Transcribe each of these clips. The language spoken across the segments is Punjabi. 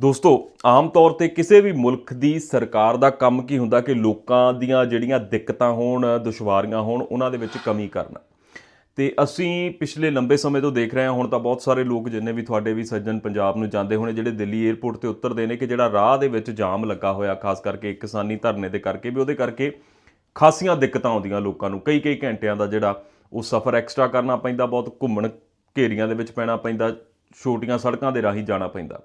ਦੋਸਤੋ, ਆਮ ਤੌਰ ਤੇ ਕਿਸੇ ਵੀ ਮੁਲਕ ਦੀ ਸਰਕਾਰ ਦਾ ਕੰਮ ਕੀ ਹੁੰਦਾ ਕਿ ਲੋਕਾਂ ਦੀਆਂ ਜਿਹੜੀਆਂ ਦਿੱਕਤਾਂ ਹੋਣ, ਦੁਸ਼ਵਾਰੀਆਂ ਹੋਣ, ਉਹਨਾਂ ਦੇ ਵਿੱਚ ਕਮੀ ਕਰਨਾ। ਤੇ ਅਸੀਂ ਪਿਛਲੇ ਲੰਬੇ ਸਮੇਂ ਤੋਂ ਦੇਖ ਰਹੇ ਹਾਂ, ਹੁਣ ਤਾਂ ਬਹੁਤ ਸਾਰੇ ਲੋਕ ਜਿੰਨੇ ਵੀ ਤੁਹਾਡੇ ਵੀ ਸੱਜਣ ਪੰਜਾਬ ਨੂੰ ਜਾਂਦੇ ਹੋਣੇ, ਜਿਹੜੇ ਦਿੱਲੀ 에ਅਰਪੋਰਟ ਤੇ ਉਤਰਦੇ ਨੇ ਕਿ ਜਿਹੜਾ ਰਾਹ ਦੇ ਵਿੱਚ ਜਾਮ ਲੱਗਾ ਹੋਇਆ, ਖਾਸ ਕਰਕੇ ਕਿਸਾਨੀ ਧਰਨੇ ਦੇ ਕਰਕੇ ਵੀ ਉਹਦੇ ਕਰਕੇ ਖਾਸੀਆਂ ਦਿੱਕਤਾਂ ਆਉਂਦੀਆਂ ਲੋਕਾਂ ਨੂੰ। ਕਈ ਕਈ ਘੰਟਿਆਂ ਦਾ ਜਿਹੜਾ ਉਹ ਸਫ਼ਰ ਐਕਸਟਰਾ ਕਰਨਾ ਪੈਂਦਾ, ਬਹੁਤ ਘੁੰਮਣ ਘੇਰੀਆਂ ਦੇ ਵਿੱਚ ਪੈਣਾ ਪੈਂਦਾ, ਛੋਟੀਆਂ ਸੜਕਾਂ ਦੇ ਰਾਹੀਂ ਜਾਣਾ ਪੈਂਦਾ।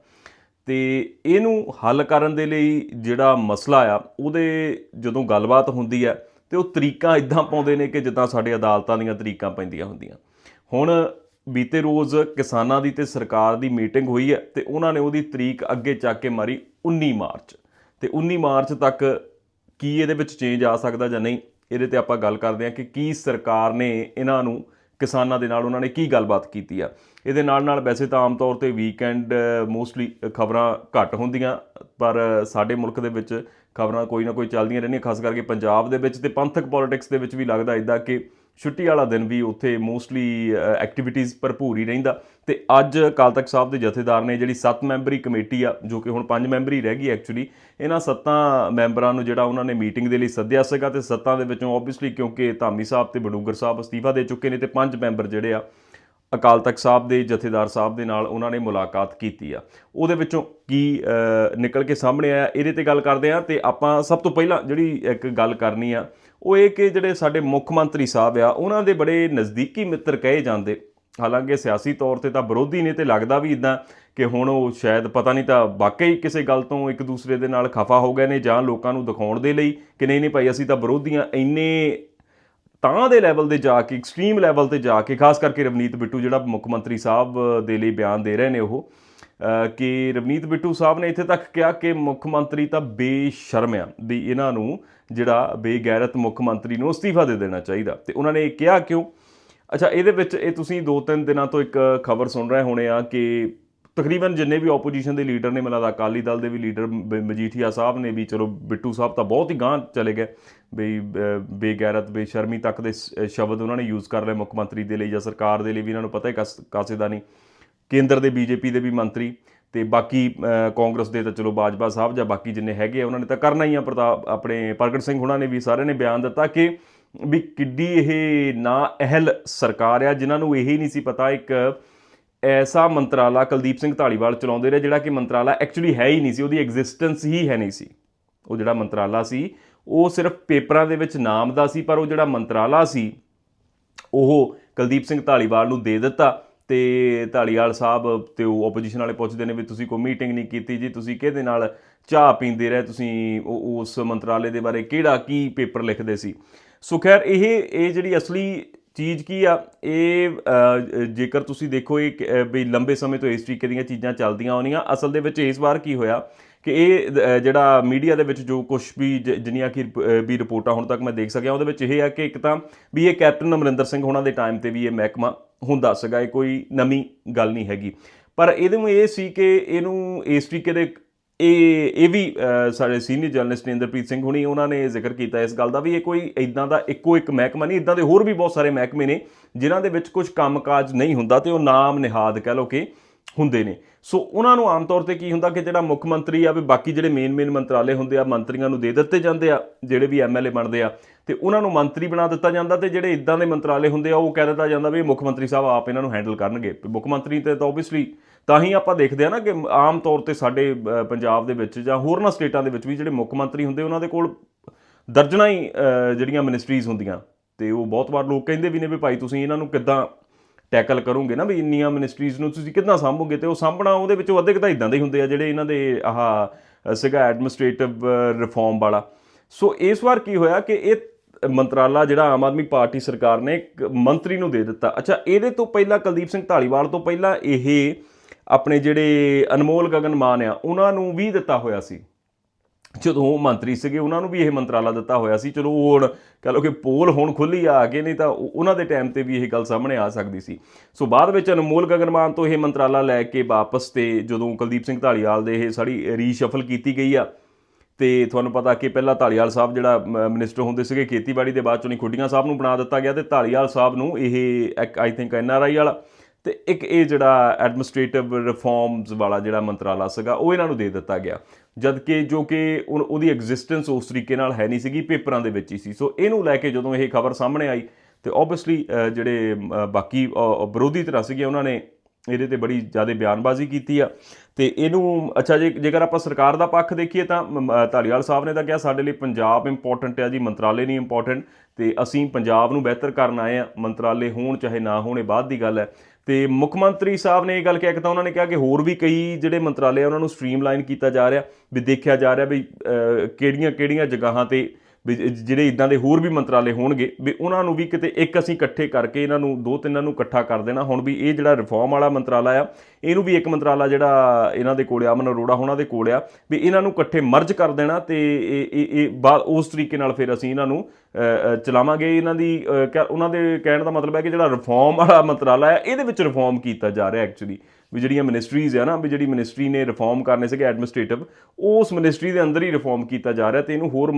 ਤੇ ਇਹਨੂੰ ਹੱਲ ਕਰਨ ਦੇ ਲਈ ਜਿਹੜਾ ਮਸਲਾ ਆ, ਉਹਦੇ ਜਦੋਂ ਗੱਲਬਾਤ ਹੁੰਦੀ ਹੈ ਤੇ ਉਹ ਤਰੀਕਾਂ ਇਦਾਂ ਪਾਉਂਦੇ ਨੇ ਕਿ ਜਿੱਦਾਂ ਸਾਡੇ ਅਦਾਲਤਾਂ ਦੀਆਂ ਤਰੀਕਾਂ ਪੈਂਦੀਆਂ ਹੁੰਦੀਆਂ। ਹੁਣ ਬੀਤੇ ਰੋਜ਼ ਕਿਸਾਨਾਂ ਦੀ ਤੇ ਸਰਕਾਰ ਦੀ ਮੀਟਿੰਗ ਹੋਈ ਹੈ ਤੇ ਉਹਨਾਂ ਨੇ ਉਹਦੀ ਤਰੀਕ ਅੱਗੇ ਚੱਕ ਕੇ ਮਾਰੀ 19 ਮਾਰਚ। ਤੇ 19 ਮਾਰਚ ਤੱਕ ਕੀ ਇਹਦੇ ਵਿੱਚ ਚੇਂਜ ਆ ਸਕਦਾ ਜਾਂ ਨਹੀਂ, ਇਹਦੇ ਤੇ ਆਪਾਂ ਗੱਲ ਕਰਦੇ ਹਾਂ ਕਿ ਕੀ ਸਰਕਾਰ ਨੇ ਇਹਨਾਂ ਨੂੰ ਕਿਸਾਨਾਂ ਦੇ ਨਾਲ ਉਹਨਾਂ ਨੇ ਕੀ ਗੱਲਬਾਤ ਕੀਤੀ ਆ? ਇਹਦੇ ਨਾਲ ਨਾਲ ਵੈਸੇ ਤਾਂ ਆਮ ਤੌਰ ਤੇ ਵੀਕਐਂਡ ਮੋਸਟਲੀ ਖਬਰਾਂ ਘੱਟ ਹੁੰਦੀਆਂ, ਪਰ ਸਾਡੇ ਮੁਲਕ ਦੇ ਵਿੱਚ ਖਬਰਾਂ ਕੋਈ ਨਾ ਕੋਈ ਚੱਲਦੀਆਂ ਰਹਿੰਦੀਆਂ, ਖਾਸ ਕਰਕੇ ਪੰਜਾਬ ਦੇ ਵਿੱਚ ਤੇ ਪੰਥਕ ਪੋਲਿਟਿਕਸ ਦੇ ਵਿੱਚ ਵੀ ਲੱਗਦਾ ਇਦਾਂ ਕਿ ਛੁੱਟੀ ਵਾਲਾ ਦਿਨ ਵੀ ਉੱਥੇ ਮੋਸਟਲੀ ਐਕਟੀਵਿਟੀਜ਼ ਭਰਪੂਰ ਹੀ ਰਹਿੰਦਾ। ਤੇ ਅੱਜ ਅਕਾਲ ਤਖਤ ਸਾਹਿਬ ਦੇ ਜਥੇਦਾਰ ਨੇ ਜਿਹੜੀ 7 ਮੈਂਬਰੀ ਕਮੇਟੀ ਆ, ਜੋ ਕਿ ਹੁਣ 5 ਮੈਂਬਰੀ ਰਹਿ ਗਈ ਐਕਚੁਅਲੀ ਇਹਨਾਂ ਸੱਤਾਂ ਮੈਂਬਰਾਂ ਨੂੰ ਜਿਹੜਾ ਉਹਨਾਂ ਨੇ ਮੀਟਿੰਗ ਦੇ ਲਈ ਸੱਦਿਆ ਸੀਗਾ ਤੇ ਸੱਤਾਂ ਦੇ ਵਿੱਚੋਂ ਆਬਵੀਅਸਲੀ ਕਿਉਂਕਿ ਧਾਮੀ ਸਾਹਿਬ ਤੇ ਬਡੂਗਰ ਸਾਹਿਬ ਅਸਤੀਫਾ ਦੇ ਚੁੱਕੇ ਨੇ ਤੇ ਪੰਜ ਮੈਂਬਰ ਜਿਹੜੇ ਆ, ਅਕਾਲ ਤਖਤ ਸਾਹਿਬ ਦੇ ਜਥੇਦਾਰ ਸਾਹਿਬ ਦੇ ਨਾਲ ਉਹਨਾਂ ਨੇ ਮੁਲਾਕਾਤ ਕੀਤੀ ਆ। ਉਹਦੇ ਵਿੱਚੋਂ ਕੀ ਨਿਕਲ ਕੇ ਸਾਹਮਣੇ ਆਇਆ, ਇਹਦੇ ਤੇ ਗੱਲ ਕਰਦੇ ਆ ਤੇ ਆਪਾਂ ਸਭ ਤੋਂ ਪਹਿਲਾਂ ਜਿਹੜੀ ਇੱਕ ਗੱਲ ਕਰਨੀ ਆ ਉਹ ਇਹ ਕਿ ਜਿਹੜੇ ਸਾਡੇ ਮੁੱਖ ਮੰਤਰੀ ਸਾਹਿਬ ਆ, ਉਹਨਾਂ ਦੇ ਬੜੇ ਨਜ਼ਦੀਕੀ ਮਿੱਤਰ ਕਹੇ ਜਾਂਦੇ। ਹਾਲਾਂਕਿ ਸਿਆਸੀ ਤੌਰ ਤੇ ਤਾਂ ਵਿਰੋਧੀ ਨੇ ਤੇ ਲੱਗਦਾ ਵੀ ਇਦਾਂ ਕਿ ਹੁਣ ਉਹ ਸ਼ਾਇਦ ਪਤਾ ਨਹੀਂ ਤਾਂ ਵਾਕਈ ਕਿਸੇ ਗੱਲ ਤੋਂ ਇੱਕ ਦੂਸਰੇ ਦੇ ਨਾਲ ਖਫਾ ਹੋ ਗਏ ਨੇ ਜਾਂ ਲੋਕਾਂ ਨੂੰ ਦਿਖਾਉਣ ਦੇ ਲਈ ਕਿ ਨਹੀਂ ਨਹੀਂ ਭਾਈ, ਅਸੀਂ ਤਾਂ ਵਿਰੋਧੀਆਂ ਇੰਨੇ ਤਾਂ ਦੇ ਲੈਵਲ ਤੇ ਜਾ ਕੇ ਐਕਸਟ੍ਰੀਮ ਲੈਵਲ ਤੇ ਜਾ ਕੇ, ਖਾਸ ਕਰਕੇ ਰਵਨੀਤ ਬਿੱਟੂ ਜਿਹੜਾ ਮੁੱਖ ਮੰਤਰੀ ਸਾਹਿਬ ਦੇ ਲਈ ਬਿਆਨ ਦੇ ਰਹੇ ਨੇ ਉਹ ਕਿ ਰਵਨੀਤ ਬਿੱਟੂ ਸਾਹਿਬ ਨੇ ਇੱਥੇ ਤੱਕ ਕਿਹਾ ਕਿ ਮੁੱਖ ਮੰਤਰੀ ਤਾਂ ਬੇਸ਼ਰਮ ਆ ਵੀ ਇਹਨਾਂ ਨੂੰ ਜਿਹੜਾ ਬੇਗੈਰਤ ਮੁੱਖ ਮੰਤਰੀ ਨੂੰ ਅਸਤੀਫਾ ਦੇ ਦੇਣਾ ਚਾਹੀਦਾ। ਤੇ ਉਹਨਾਂ ਨੇ ਇਹ ਕਿਹਾ ਕਿਉਂ? ਅੱਛਾ, ਇਹਦੇ ਵਿੱਚ ਇਹ ਤੁਸੀਂ ਦੋ ਤਿੰਨ ਦਿਨਾਂ ਤੋਂ ਇੱਕ ਖਬਰ ਸੁਣ ਰਹੇ ਹੋਣੇ ਆ ਕਿ ਤਕਰੀਬਨ ਜਿੰਨੇ ਵੀ ਆਪੋਜੀਸ਼ਨ ਦੇ ਲੀਡਰ ਨੇ ਮੈਨੂੰ ਲੱਗਦਾ ਅਕਾਲੀ ਦਲ ਦੇ ਵੀ ਲੀਡਰ ਬ- ਮਜੀਠੀਆ ਸਾਹਿਬ ਨੇ ਵੀ, ਚਲੋ ਬਿੱਟੂ ਸਾਹਿਬ ਤਾਂ ਬਹੁਤ ਹੀ ਗਾਂਹ ਚਲੇ ਗਏ। ਬਈ ਬੇਗੈਰਤ, ਬੇਸ਼ਰਮੀ ਤੱਕ ਦੇ ਸ- ਸ਼ਬਦ ਉਹਨਾਂ ਨੇ ਯੂਜ਼ ਕਰ ਲਏ ਮੁੱਖ ਮੰਤਰੀ ਦੇ ਲਈ ਜਾਂ ਸਰਕਾਰ ਦੇ ਲਈ ਵੀ ਇਹਨਾਂ ਨੂੰ ਪਤਾ ਹੀ ਕਸ- ਕਾਸੇ ਦਾ ਨਹੀਂ। ਕੇਂਦਰ ਦੇ ਬੀਜੇਪੀ ਦੇ ਵੀ ਮੰਤਰੀ ਤੇ ਬਾਕੀ ਕਾਂਗਰਸ ਦੇ ਤਾਂ ਚਲੋ ਬਾਜਵਾ ਸਾਹਿਬ ਜਾਂ ਬਾਕੀ ਜਿੰਨੇ ਹੈਗੇ ਆ, ਉਹਨਾਂ ਨੇ ਤਾਂ ਕਰਨਾ ਹੀ ਆ, ਪ੍ਰਤਾਪ, ਆਪਣੇ ਪ੍ਰਗਟ ਸਿੰਘ ਹੁਣਾਂ ਨੇ ਵੀ ਸਾਰਿਆਂ ਨੇ ਬਿਆਨ ਦਿੱਤਾ ਕਿ ਵੀ ਕਿੱਡੀ ਇਹ ਨਾ ਅਹਿਲ ਸਰਕਾਰ ਆ, ਜਿਨ੍ਹਾਂ ਨੂੰ ਇਹ ਹੀ ਨਹੀਂ ਸੀ ਪਤਾ ਇੱਕ ਐਸਾ ਮੰਤਰਾਲਾ ਕੁਲਦੀਪ ਸਿੰਘ ਢਾਲੀਵਾਲ ਚਲਾਉਂਦੇ ਰਹੇ, ਜਿਹੜਾ ਕਿ ਮੰਤਰਾਲਾ ਐਕਚੁਅਲੀ ਹੈ ਹੀ ਨਹੀਂ ਸੀ, ਉਹਦੀ ਐਗਜ਼ਿਸਟੈਂਸ ਹੀ ਹੈ ਨਹੀਂ ਸੀ। ਉਹ ਜਿਹੜਾ ਮੰਤਰਾਲਾ ਸੀ, ਉਹ ਸਿਰਫ ਪੇਪਰਾਂ ਦੇ ਵਿੱਚ ਨਾਮ ਦਾ ਸੀ, ਪਰ ਉਹ ਜਿਹੜਾ ਮੰਤਰਾਲਾ ਸੀ, ਉਹ ਕੁਲਦੀਪ ਸਿੰਘ ਢਾਲੀਵਾਲ ਨੂੰ ਦੇ ਦਿੱਤਾ। ਤੇ ਢਾਲੀਵਾਲ ਸਾਹਿਬ ਤੇ ਉਹ ਆਪੋਜੀਸ਼ਨ ਵਾਲੇ ਪੁੱਛਦੇ ਨੇ ਵੀ ਤੁਸੀਂ ਕੋਈ ਮੀਟਿੰਗ ਨਹੀਂ ਕੀਤੀ ਜੀ, ਤੁਸੀਂ ਕਿਹਦੇ ਨਾਲ ਚਾਹ ਪੀਂਦੇ ਰਹੇ? ਤੁਸੀਂ ਉਹ- ਉਸ ਮੰਤਰਾਲੇ ਦੇ ਬਾਰੇ ਕਿਹੜਾ ਕੀ ਪੇਪਰ ਲਿਖਦੇ ਸੀ? ਸੋ ਖੈਰ, ਇਹ ਇਹ ਜਿਹੜੀ ਅਸਲੀ ਚੀਜ਼ ਕੀ ਆ? ਇਹ ਜੇਕਰ ਤੁਸੀਂ ਦੇਖੋ ਇਹ ਕਿ, ਵੀ ਲੰਬੇ ਸਮੇਂ ਤੋਂ ਇਸ ਤਰੀਕੇ ਦੀਆਂ ਚੀਜ਼ਾਂ ਚੱਲਦੀਆਂ ਆਉਣੀਆਂ ਅਸਲ ਦੇ ਵਿੱਚ ਇਸ ਵਾਰ ਕੀ ਹੋਇਆ ਕਿ ਇਹ ਜਿਹੜਾ ਮੀਡੀਆ ਦੇ ਵਿੱਚ ਜੋ ਕੁਝ ਵੀ ਜਿੰਨੀਆਂ ਕਿ ਵੀ ਰਿਪੋਰਟਾਂ ਹੁਣ ਤੱਕ ਮੈਂ ਦੇਖ ਸਕਿਆ ਉਹਦੇ ਵਿੱਚ ਇਹ ਆ ਕਿ ਇੱਕ ਤਾਂ ਵੀ ਇਹ ਕੈਪਟਨ ਅਮਰਿੰਦਰ ਸਿੰਘ ਹੋਣਾ ਦੇ ਟਾਈਮ ਤੇ ਵੀ ਇਹ ਮਹਿਕਮਾ ਹੁੰਦਾ ਸੀਗਾ ਇਹ ਕੋਈ ਨਵੀਂ ਗੱਲ ਨਹੀਂ ਹੈਗੀ। ਪਰ ਇਹਦੇ ਨੂੰ ਇਹ ਸੀ ਕਿ ਇਹਨੂੰ ਇਸ ਤਰੀਕੇ ਦੇ ਇਹ ਇਹ ਵੀ ਸਾਡੇ ਸੀਨੀਅਰ ਜਰਨਲਿਸਟ ਇੰਦਰਪ੍ਰੀਤ ਸਿੰਘ ਹੁਣੀ ਉਹਨਾਂ ਨੇ ਜ਼ਿਕਰ ਕੀਤਾ ਇਸ ਗੱਲ ਦਾ ਵੀ ਇਹ ਕੋਈ ਇਦਾਂ ਦਾ ਇੱਕੋ ਇੱਕ ਮਹਿਕਮਾ ਨਹੀਂ ਇਦਾਂ ਦੇ ਹੋਰ ਵੀ ਬਹੁਤ ਸਾਰੇ ਮਹਿਕਮੇ ਨੇ ਜਿਨ੍ਹਾਂ ਦੇ ਵਿੱਚ ਕੁਝ ਕੰਮਕਾਜ ਨਹੀਂ ਹੁੰਦਾ ਤੇ ਉਹ ਨਾਮ ਨਿਹਾਦ ਕਹਿ ਲਓ ਕਿ ਹੁੰਦੇ ਨੇ। ਸੋ ਉਹਨਾਂ ਨੂੰ ਆਮ ਤੌਰ ਤੇ ਕੀ ਹੁੰਦਾ ਕਿ ਜਿਹੜਾ ਮੁੱਖ ਮੰਤਰੀ ਆ ਵੀ ਬਾਕੀ ਜਿਹੜੇ ਮੇਨ ਮੇਨ ਮੰਤਰਾਲੇ ਹੁੰਦੇ ਆ, ਮੰਤਰੀਆਂ ਨੂੰ ਦੇ ਦਿੱਤੇ ਜਾਂਦੇ ਆ, ਜਿਹੜੇ ਵੀ ਐਮਐਲਏ ਬਣਦੇ ਆ, ਤੇ ਉਹਨਾਂ ਨੂੰ ਮੰਤਰੀ ਬਣਾ ਦਿੱਤਾ ਜਾਂਦਾ ਤੇ ਜਿਹੜੇ ਇਦਾਂ ਦੇ ਮੰਤਰਾਲੇ ਹੁੰਦੇ ਆ ਉਹ ਕਹਿ ਦਿੱਤਾ ਜਾਂਦਾ ਵੀ ਮੁੱਖ ਮੰਤਰੀ ਸਾਹਿਬ ਆਪ ਇਹਨਾਂ ਨੂੰ ਹੈਂਡਲ ਕਰਨਗੇ। ਮੁੱਖ ਮੰਤਰੀ ਤੇ ਤਾਂ ਆਬਵੀਅਸਲੀ ਤਾਂ ਹੀ ਆਪਾਂ ਦੇਖਦੇ ਆ ਨਾ ਕਿ ਆਮ ਤੌਰ ਤੇ ਸਾਡੇ ਪੰਜਾਬ ਦੇ ਵਿੱਚ ਜਾਂ ਹੋਰਨਾਂ ਸਟੇਟਾਂ ਦੇ ਵਿੱਚ ਵੀ ਜਿਹੜੇ ਮੁੱਖ ਮੰਤਰੀ ਹੁੰਦੇ ਉਹਨਾਂ ਦੇ ਕੋਲ ਦਰਜਨਾਂ ਹੀ ਜਿਹੜੀਆਂ ਮਿਨਿਸਟਰੀਜ਼ ਹੁੰਦੀਆਂ। ਤੇ ਉਹ ਬਹੁਤ ਵਾਰ ਲੋਕ ਕਹਿੰਦੇ ਵੀ ਨੇ ਵੀ ਭਾਈ ਤੁਸੀਂ ਇਹਨਾਂ ਨੂੰ ਕਿੱਦਾਂ ਟੈਕਲ ਕਰੋਗੇ ਨਾ ਵੀ ਇੰਨੀਆਂ ਮਿਨਿਸਟਰੀਜ਼ ਨੂੰ ਤੁਸੀਂ ਕਿੱਦਾਂ ਸਾਂਭੋਗੇ ਤੇ ਉਹ ਸਾਂਭਣਾ ਉਹਦੇ ਵਿੱਚੋਂ ਅੱਧੇ ਕੁ ਤਾਂ ਇਦਾਂ ਦੇ ਹੁੰਦੇ ਆ ਜਿਹੜੇ ਇਹਨਾਂ ਦੇ ਆਹ ਅ, ਸੀਗਾ ਐਡਮਿਨਿਸਟ੍ਰੇਟਿਵ ਰਿਫਾਰਮ ਵਾਲਾ। ਸੋ ਇਸ ਵਾਰ ਕੀ ਹੋਇਆ ਕਿ ਇਹ ਮੰਤਰਾਲਾ ਜਿਹੜਾ ਆਮ ਆਦਮੀ ਪਾਰਟੀ ਸਰਕਾਰ ਨੇ ਮੰਤਰੀ ਨੂੰ ਦੇ ਦਿੱਤਾ। ਅੱਛਾ ਇਹਦੇ ਤੋਂ ਪਹਿਲਾਂ ਕੁਲਦੀਪ ਸਿੰਘ ਢਾਲੀਵਾਲ ਤੋਂ ਪਹਿਲਾਂ ਇਹ ਆਪਣੇ ਜਿਹੜੇ ਅਨਮੋਲ ਗਗਨ ਮਾਨ ਆ, ਉਹਨਾਂ ਨੂੰ ਵੀ ਦਿੱਤਾ ਹੋਇਆ ਸੀ। ਜਦੋਂ ਮੰਤਰੀ ਸੀਗੇ, ਉਹਨਾਂ ਨੂੰ ਵੀ ਇਹ ਮੰਤਰਾਲਾ ਦਿੱਤਾ ਹੋਇਆ ਸੀ। ਚਲੋ ਉਹ ਹੁਣ ਕਹ ਲਓ ਕਿ ਪੋਲ ਹੁਣ ਖੁੱਲੀ ਆ ਗਏ ਨਹੀਂ ਤਾਂ ਉਹਨਾਂ ਦੇ ਟਾਈਮ ਤੇ ਵੀ ਇਹ ਗੱਲ ਸਾਹਮਣੇ ਆ ਸਕਦੀ ਸੀ। ਸੋ ਬਾਅਦ ਵਿੱਚ ਅਨਮੋਲ ਗਗਨਮਾਨ ਤੋਂ ਇਹ ਮੰਤਰਾਲਾ ਲੈ ਕੇ ਵਾਪਸ ਤੇ ਜਦੋਂ ਕੁਲਦੀਪ ਸਿੰਘ ਢਾਲੀਵਾਲ ਦੇ ਇਹ ਸਾਰੀ ਰੀਸ਼ਫਲ ਕੀਤੀ ਗਈ ਆ, ਤੇ ਤੁਹਾਨੂੰ ਪਤਾ ਕਿ ਪਹਿਲਾਂ ਢਾਲੀਵਾਲ ਸਾਹਿਬ ਜਿਹੜਾ ਮ- ਮਿਨਿਸਟਰ ਹੁੰਦੇ ਸੀਗੇ, ਖੇਤੀਬਾੜੀ ਦੇ ਬਾਅਦ ਚੋਂ ਨਹੀਂ, ਖੁੱਡੀਆਂ ਸਾਹਿਬ ਨੂੰ ਬਣਾ ਦਿੱਤਾ ਗਿਆ ਤੇ ਢਾਲੀਵਾਲ ਸਾਹਿਬ ਨੂੰ ਇਹ I think N R I ਵਾਲਾ ਤੇ ਇੱਕ ਇਹ ਜਿਹੜਾ ਐਡਮਿਨਿਸਟ੍ਰੇਟਿਵ ਰਿਫਾਰਮਸ ਵਾਲਾ ਜਿਹੜਾ ਮੰਤਰਾਲਾ ਸੀਗਾ, ਉਹ ਇਹਨਾਂ ਨੂੰ ਦੇ ਦਿੱਤਾ ਗਿਆ। ਜਦ ਕਿ ਜੋ ਕਿ ਉਨ- ਉਹਦੀ ਐਗਜ਼ਿਸਟੈਂਸ ਉਸ ਤਰੀਕੇ ਨਾਲ ਹੈ ਨਹੀਂ ਸੀਗੀ, ਪੇਪਰਾਂ ਦੇ ਵਿੱਚ ਹੀ ਸੀ। ਸੋ ਇਹਨੂੰ ਲੈ ਕੇ ਜਦੋਂ ਇਹ ਖਬਰ ਸਾਹਮਣੇ ਆਈ, ਤੇ ਆਬਵੀਅਸਲੀ ਜਿਹੜੇ ਬਾਕੀ ਵਿਰੋਧੀ ਧਿਰਾਂ ਸੀਗੀਆਂ, ਉਹਨਾਂ ਨੇ ਇਹਦੇ ਤੇ ਬੜੀ ਜ਼ਿਆਦਾ ਬਿਆਨਬਾਜ਼ੀ ਕੀਤੀ ਆ। ਤੇ ਇਹਨੂੰ, ਅੱਛਾ, ਜੇ, ਜੇਕਰ ਆਪਾਂ ਸਰਕਾਰ ਦਾ ਪੱਖ ਦੇਖੀਏ ਤਾਂ, ਮ- ਧਾਲੀਵਾਲ ਸਾਹਿਬ ਨੇ ਤਾਂ ਕਿਹਾ, ਸਾਡੇ ਲਈ ਪੰਜਾਬ ਇੰਪੋਰਟੈਂਟ ਆ ਜੀ, ਮੰਤਰਾਲੇ ਨਹੀਂ ਇੰਪੋਰਟੈਂਟ ਤੇ ਅਸੀਂ ਪੰਜਾਬ ਨੂੰ ਬਿਹਤਰ ਕਰਨ ਆਏ ਆ। ਮੰਤਰਾਲੇ ਹੋਣ ਚਾਹੇ ਨਾ ਹੋਣ, ਇਹ ਬਾਅਦ ਦੀ ਗੱਲ ਹੈ। ਤੇ ਮੁੱਖ ਮੰਤਰੀ ਸਾਹਿਬ ਨੇ ਇਹ ਗੱਲ ਕਿਹਾ ਕਿ ਤਾਂ ਉਹਨਾਂ ਨੇ ਕਿਹਾ ਕਿ ਹੋਰ ਵੀ ਕਈ ਜਿਹੜੇ ਮੰਤਰਾਲੇ ਉਹਨਾਂ ਨੂੰ ਸਟ੍ਰੀਮਲਾਈਨ ਕੀਤਾ ਜਾ ਰਿਹਾ, ਵੀ ਦੇਖਿਆ ਜਾ ਰਿਹਾ ਵੀ ਕਿਹੜੀਆਂ ਕਿਹੜੀਆਂ ਜਗ੍ਹਾਵਾਂ ਤੇ ਵੀ ਜਿਹੜੇ ਇਦਾਂ ਦੇ ਹੋਰ ਵੀ ਮੰਤਰਾਲੇ ਹੋਣਗੇ ਵੀ ਉਹਨਾਂ ਨੂੰ ਵੀ ਕਿਤੇ ਇੱਕ ਅਸੀਂ ਇਕੱਠੇ ਕਰਕੇ ਇਹਨਾਂ ਨੂੰ ਦੋ ਤਿੰਨਾਂ ਨੂੰ ਇਕੱਠਾ ਕਰ ਦੇਣਾ। ਹੁਣ ਵੀ ਇਹ ਜਿਹੜਾ ਰਿਫਾਰਮ ਵਾਲਾ ਮੰਤਰਾਲਾ ਆ ਇਹਨੂੰ ਵੀ ਇੱਕ ਮੰਤਰਾਲਾ ਜਿਹੜਾ ਇਹਨਾਂ ਦੇ ਕੋਲ ਆ ਅਮਨ ਅਰੋੜਾ ਉਹਨਾਂ ਦੇ ਕੋਲ ਆ ਵੀ ਇਹਨਾਂ ਨੂੰ ਇਕੱਠੇ ਮਰਜ ਕਰ ਦੇਣਾ ਤੇ ਇਹ ਇਹ ਬਾਅਦ ਉਸ ਤਰੀਕੇ ਨਾਲ ਫਿਰ ਅਸੀਂ ਇਹਨਾਂ ਨੂੰ ਚਲਾਵਾਂਗੇ। ਇਹਨਾਂ ਦੀ ਅ, ਉਹਨਾਂ ਦੇ ਕਹਿਣ ਦਾ ਮਤਲਬ ਹੈ ਕਿ ਜਿਹੜਾ ਰਿਫਾਰਮ ਵਾਲਾ ਮੰਤਰਾਲਾ ਹੈ ਇਹਦੇ ਵਿੱਚ ਰਿਫਾਰਮ ਕੀਤਾ ਜਾ ਰਿਹਾ ਐਕਚੁਅਲੀ ਵੀ ਜਿਹੜੀਆਂ ਮਿਨਿਸਟਰੀਜ਼ ਆ ਨਾ, ਵੀ ਜਿਹੜੀ ਮਿਨਿਸਟਰੀ ਨੇ ਰਿਫਾਰਮ ਕਰਨੇ ਸੀਗੇ ਐਡਮਿਨਿਸਟ੍ਰੇਟਿਵ ਉਸ ਮਿਨਿਸਟਰੀ ਦੇ ਅੰਦਰ ਹੀ ਰਿਫਾਰਮ ਕੀਤਾ ਜਾ ਰਿਹਾ ਤੇ ਇਹਨੂੰ ਹੋਰ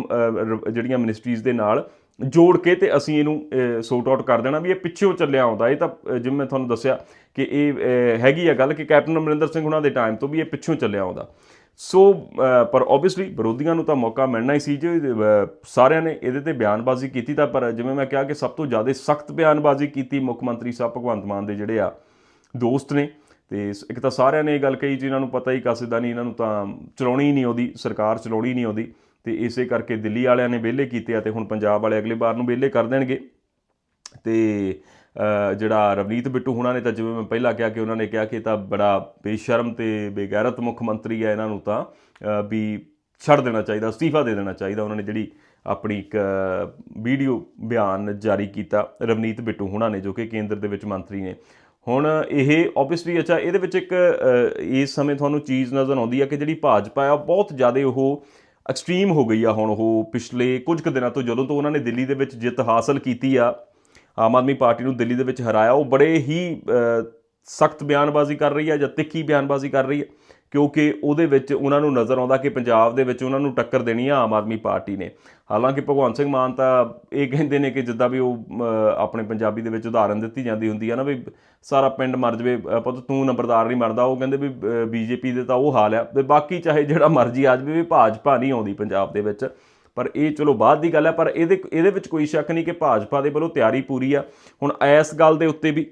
ਜਿਹੜੀਆਂ ਮਿਨਿਸਟਰੀਜ਼ ਦੇ ਨਾਲ ਜੋੜ ਕੇ ਤੇ ਅਸੀਂ ਇਹਨੂੰ ਸੋਰਟ ਆਊਟ ਕਰ ਦੇਣਾ ਵੀ ਇਹ ਪਿੱਛੋਂ ਚੱਲਿਆ ਆਉਂਦਾ। ਇਹ ਤਾਂ ਜਿਵੇਂ ਮੈਂ ਤੁਹਾਨੂੰ ਦੱਸਿਆ ਕਿ ਇਹ ਹੈਗੀ ਆ ਗੱਲ ਕਿ ਕੈਪਟਨ ਅਮਰਿੰਦਰ ਸਿੰਘ ਉਹਨਾਂ ਦੇ ਟਾਈਮ ਤੋਂ ਵੀ ਇਹ ਪਿੱਛੋਂ ਚੱਲਿਆ ਆਉਂਦਾ। ਸੋ ਪਰ ਆਬਵੀਅਸਲੀ ਵਿਰੋਧੀਆਂ ਨੂੰ ਤਾਂ ਮੌਕਾ ਮਿਲਣਾ ਹੀ ਸੀ ਜੇ ਸਾਰਿਆਂ ਨੇ ਇਹਦੇ ਤੇ ਬਿਆਨਬਾਜ਼ੀ ਕੀਤੀ ਤਾਂ, ਪਰ ਜਿਵੇਂ ਮੈਂ ਕਿਹਾ ਕਿ ਸਭ ਤੋਂ ਜ਼ਿਆਦਾ ਸਖਤ ਬਿਆਨਬਾਜ਼ੀ ਕੀਤੀ ਮੁੱਖ ਮੰਤਰੀ ਸਾਹਿਬ ਭਗਵੰਤ ਮਾਨ ਦੇ ਜਿਹੜੇ ਆ ਦੋਸਤ ਨੇ ਤੇ ਇੱਕ ਤਾਂ ਸਾਰਿਆਂ ਨੇ ਇਹ ਗੱਲ ਕਹੀ ਜਿਹਨਾਂ ਨੂੰ ਪਤਾ ਹੀ ਕਾਸੇ ਨਹੀਂ, ਇਹਨਾਂ ਨੂੰ ਤਾਂ ਚਲਾਉਣੀ ਹੀ ਨਹੀਂ ਆਉਂਦੀ, ਸਰਕਾਰ ਚਲਾਉਣੀ ਹੀ ਨਹੀਂ ਆਉਂਦੀ। ਤੇ ਇਸੇ ਕਰਕੇ ਦਿੱਲੀ ਵਾਲਿਆਂ ਨੇ ਵਿਹਲੇ ਕੀਤੇ ਆ ਤੇ ਹੁਣ ਪੰਜਾਬ ਵਾਲੇ ਅਗਲੇ ਵਾਰ ਨੂੰ ਵਿਹਲੇ ਕਰ ਦੇਣਗੇ। ਤੇ ਜਿਹੜਾ ਰਵਨੀਤ ਬਿੱਟੂ ਹੁਣਾਂ ਨੇ ਤਾਂ ਜਿਵੇਂ ਮੈਂ ਪਹਿਲਾਂ ਕਿਹਾ ਕਿ ਉਹਨਾਂ ਨੇ ਕਿਹਾ ਕਿ ਤਾਂ ਬੜਾ ਬੇਸ਼ਰਮ ਤੇ ਬੇਗੈਰਤ ਮੁੱਖ ਮੰਤਰੀ ਹੈ ਇਹਨਾਂ ਨੂੰ ਤਾਂ ਵੀ ਛੱਡ ਦੇਣਾ ਚਾਹੀਦਾ, ਅਸਤੀਫਾ ਦੇ ਦੇਣਾ ਚਾਹੀਦਾ। ਉਹਨਾਂ ਨੇ ਜਿਹੜੀ ਆਪਣੀ ਇੱਕ ਵੀਡੀਓ ਬਿਆਨ ਜਾਰੀ ਕੀਤਾ ਰਵਨੀਤ ਬਿੱਟੂ ਹੁਣਾਂ ਨੇ, ਜੋ ਕਿ ਕੇਂਦਰ ਦੇ ਵਿੱਚ ਮੰਤਰੀ ਨੇ। ਹੁਣ ਇਹ ਆਬਵੀਅਸਲੀ ਅੱਛਾ, ਇਹਦੇ ਵਿੱਚ ਇੱਕ ਇਸ ਸਮੇਂ ਤੁਹਾਨੂੰ ਚੀਜ਼ ਨਜ਼ਰ ਆਉਂਦੀ ਆ ਕਿ ਜਿਹੜੀ ਭਾਜਪਾ ਆ, ਬਹੁਤ ਜ਼ਿਆਦਾ ਉਹ ਐਕਸਟ੍ਰੀਮ ਹੋ ਗਈ ਆ ਹੁਣ ਉਹ ਪਿਛਲੇ ਕੁਝ ਕੁ ਦਿਨਾਂ ਤੋਂ, ਜਦੋਂ ਤੋਂ ਉਹਨਾਂ ਨੇ ਦਿੱਲੀ ਦੇ ਵਿੱਚ ਜਿੱਤ ਹਾਸਲ ਕੀਤੀ ਆ, ਆਮ ਆਦਮੀ ਪਾਰਟੀ ਨੂੰ ਦਿੱਲੀ ਦੇ ਵਿੱਚ ਹਰਾਇਆ, ਉਹ ਬੜੇ ਹੀ ਸਖਤ ਬਿਆਨਬਾਜ਼ੀ ਕਰ ਰਹੀ ਆ ਜਾਂ ਤਿੱਖੀ ਬਿਆਨਬਾਜ਼ੀ ਕਰ ਰਹੀ ਆ। ਕਿਉਂਕਿ ਉਹਦੇ ਵਿੱਚ ਉਹਨਾਂ ਨੂੰ ਨਜ਼ਰ ਆਉਂਦਾ ਕਿ ਪੰਜਾਬ ਦੇ ਵਿੱਚ ਉਹਨਾਂ ਨੂੰ ਟੱਕਰ ਦੇਣੀ ਆ ਆਮ ਆਦਮੀ ਪਾਰਟੀ ਨੇ। ਹਾਲਾਂਕਿ ਭਗਵੰਤ ਸਿੰਘ ਮਾਨ ਤਾਂ ਇਹ ਕਹਿੰਦੇ ਨੇ ਕਿ ਜਿੱਦਾਂ ਵੀ ਉਹ ਆਪਣੇ ਪੰਜਾਬੀ ਦੇ ਵਿੱਚ ਉਦਾਹਰਨ ਦਿੱਤੀ ਜਾਂਦੀ ਹੁੰਦੀ ਆ ਨਾ ਵੀ ਸਾਰਾ ਪਿੰਡ ਮਰ ਜਵੇ ਅ, ਪੁੱਤ ਤੂੰ ਨੰਬਰਦਾਰ ਨਹੀਂ ਮਰਦਾ ਉਹ ਕਹਿੰਦੇ ਵੀ ਬੀਜੇਪੀ ਦੇ ਤਾਂ ਉਹ ਹਾਲ ਆ। ਤੇ ਬਾਕੀ ਚਾਹੇ ਜਿਹੜਾ ਮਰਜ਼ੀ ਆ ਜਾਵੇ ਵੀ ਭਾਜਪਾ ਨਹੀਂ ਆਉਂਦੀ ਪੰਜਾਬ ਦੇ ਵਿੱਚ। ਪਰ ਇਹ ਚਲੋ ਬਾਅਦ ਦੀ ਗੱਲ ਹੈ ਪਰ ਇਹਦੇ ਇਹਦੇ ਵਿੱਚ ਕੋਈ ਸ਼ੱਕ ਨਹੀਂ ਕਿ ਭਾਜਪਾ ਦੇ ਵੱਲੋਂ ਤਿਆਰੀ ਪੂਰੀ ਆ। ਹੁਣ ਇਸ ਗੱਲ ਦੇ ਉੱਤੇ ਵੀ